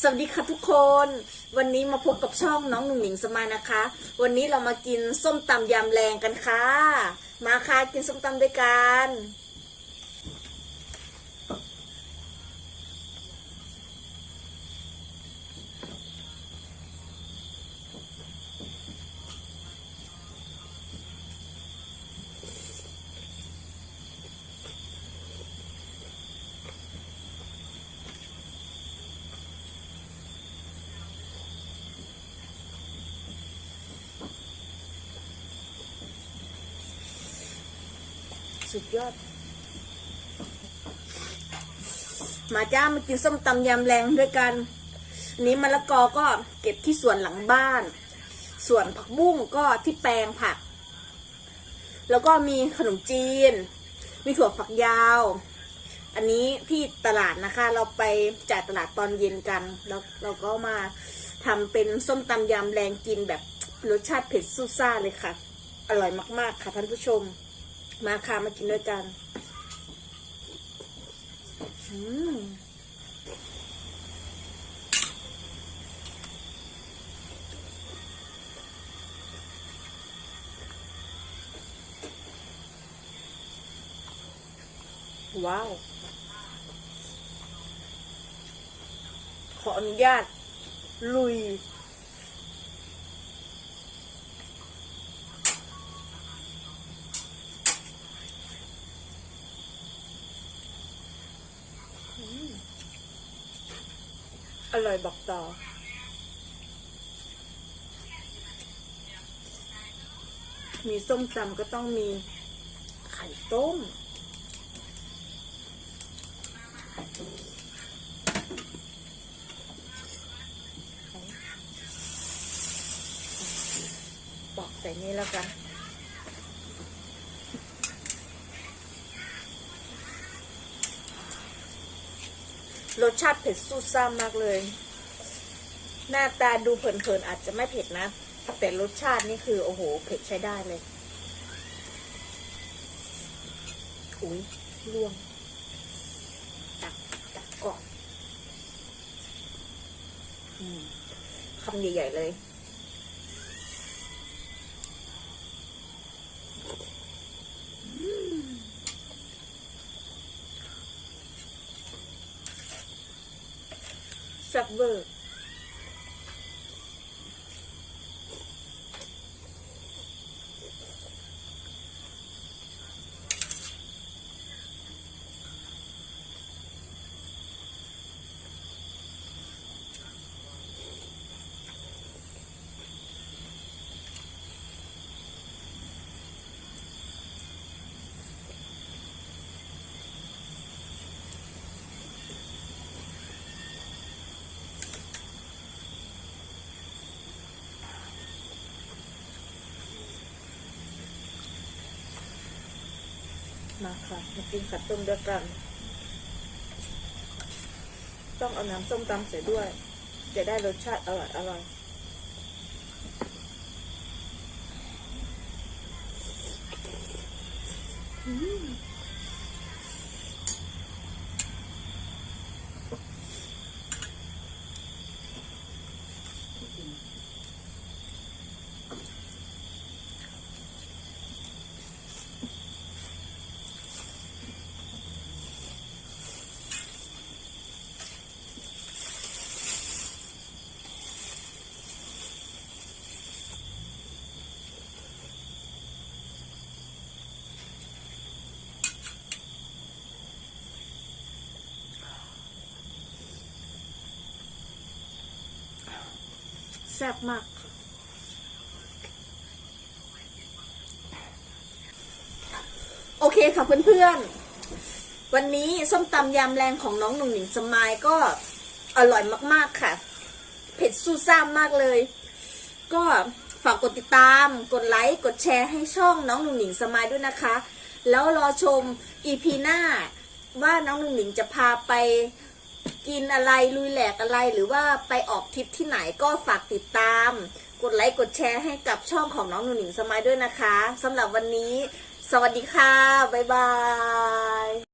สวัสดีค่ะทุกคน วันนี้มาพบกับช่องน้องหนุ่งหนิงสมายนะคะ วันนี้เรามากินส้มตำยำแรงกันค่ะ มาค่ะกินส้มตำด้วยกัน สุดยอด มาจ้ามากินส้มตำยำแรงด้วยกันอัน นี้มะละกอก็เก็บที่สวนหลังบ้าน ส่วนผักบุ้งก็ที่แปลงผัก แล้วก็มีขนมจีน มีถั่วฝักยาว อันนี้ที่ตลาดนะคะ เราไปจ่ายตลาดตอนเย็นกัน แล้วเราก็มาทำเป็นส้มตำยำแรงกินแบบรสชาติเผ็ดซู่ซ่าเลยค่ะ อร่อยมาก ๆ ค่ะท่านผู้ชม มาค่ะมากินด้วยกันอืมว้าว ขออนุญาตลุย อร่อยบอกต่อ มีส้มตำก็ต้องมีไข่ต้ม บอกใส่นี้แล้วกัน รสชาติเผ็ดซู่ซ่ามากเลย หน้าตาดูเผินๆอาจจะไม่เผ็ดนะ แต่รสชาตินี่คือโอ้โห เผ็ดใช้ได้เลย อุ้ยล่วง ตักตักก่อนคำใหญ่ ๆ เลย เวอร์ มาค่ะมากินขัดต้มด้วยกัน ต้องเอาน้ำส้มตำใส่ด้วย จะได้รสชาติอร่อยอร่อย แซ่บมาก โอเคค่ะเพื่อนๆ วันนี้ส้มตำยำแรงของน้องหนุ่งหนิงสมายก็อร่อยมากๆค่ะ เผ็ดซู่ซ่ามากเลย ก็ฝากกดติดตาม กดไลค์ กดแชร์ให้ช่องน้องหนุ่งหนิงสมายด้วยนะคะ แล้วรอชมอีพีหน้าว่าน้องหนุ่งหนิงจะพาไป กินอะไรลุยแหลกอะไรหรือว่าไปออกทริปที่ไหนก็ฝากติดตาม กดไลค์กดแชร์ให้กับช่องของน้องหนุ่หนิงสมายด้วยนะคะสำหรับวันนี้ สวัสดีค่ะ บ๊ายบาย